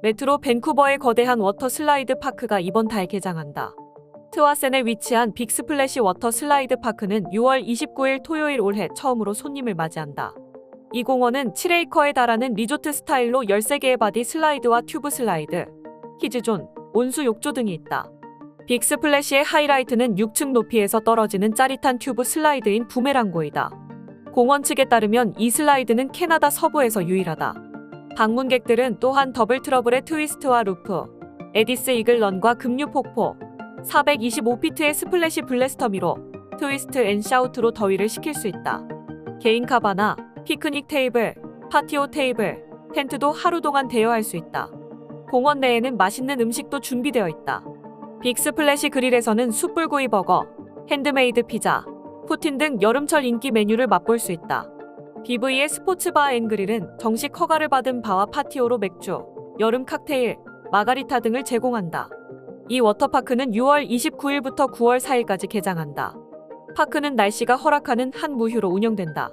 메트로 밴쿠버의 거대한 워터 슬라이드 파크가 이번 달 개장한다. 트와센에 위치한 빅스플래시 워터 슬라이드 파크는 6월 29일 토요일 올해 처음으로 손님을 맞이한다. 이 공원은 7에이커에 달하는 리조트 스타일로 13개의 바디 슬라이드와 튜브 슬라이드, 키즈존, 온수 욕조 등이 있다. 빅스플래시의 하이라이트는 6층 높이에서 떨어지는 짜릿한 튜브 슬라이드인 부메랑고이다. 공원 측에 따르면 이 슬라이드는 캐나다 서부에서 유일하다. 방문객들은 또한 더블 트러블의 트위스트와 루프, 에디스 이글런과 급류 폭포, 425피트의 스플래시 블래스터미로 트위스트 앤 샤우트로 더위를 식힐 수 있다. 개인 카바나, 피크닉 테이블, 파티오 테이블, 텐트도 하루 동안 대여할 수 있다. 공원 내에는 맛있는 음식도 준비되어 있다. 빅스플래시 그릴에서는 숯불구이 버거, 핸드메이드 피자, 푸틴 등 여름철 인기 메뉴를 맛볼 수 있다. BV의 스포츠바 앤 그릴은 정식 허가를 받은 바와 파티오로 맥주, 여름 칵테일, 마가리타 등을 제공한다. 이 워터파크는 6월 29일부터 9월 4일까지 개장한다. 파크는 날씨가 허락하는 한 무휴로 운영된다.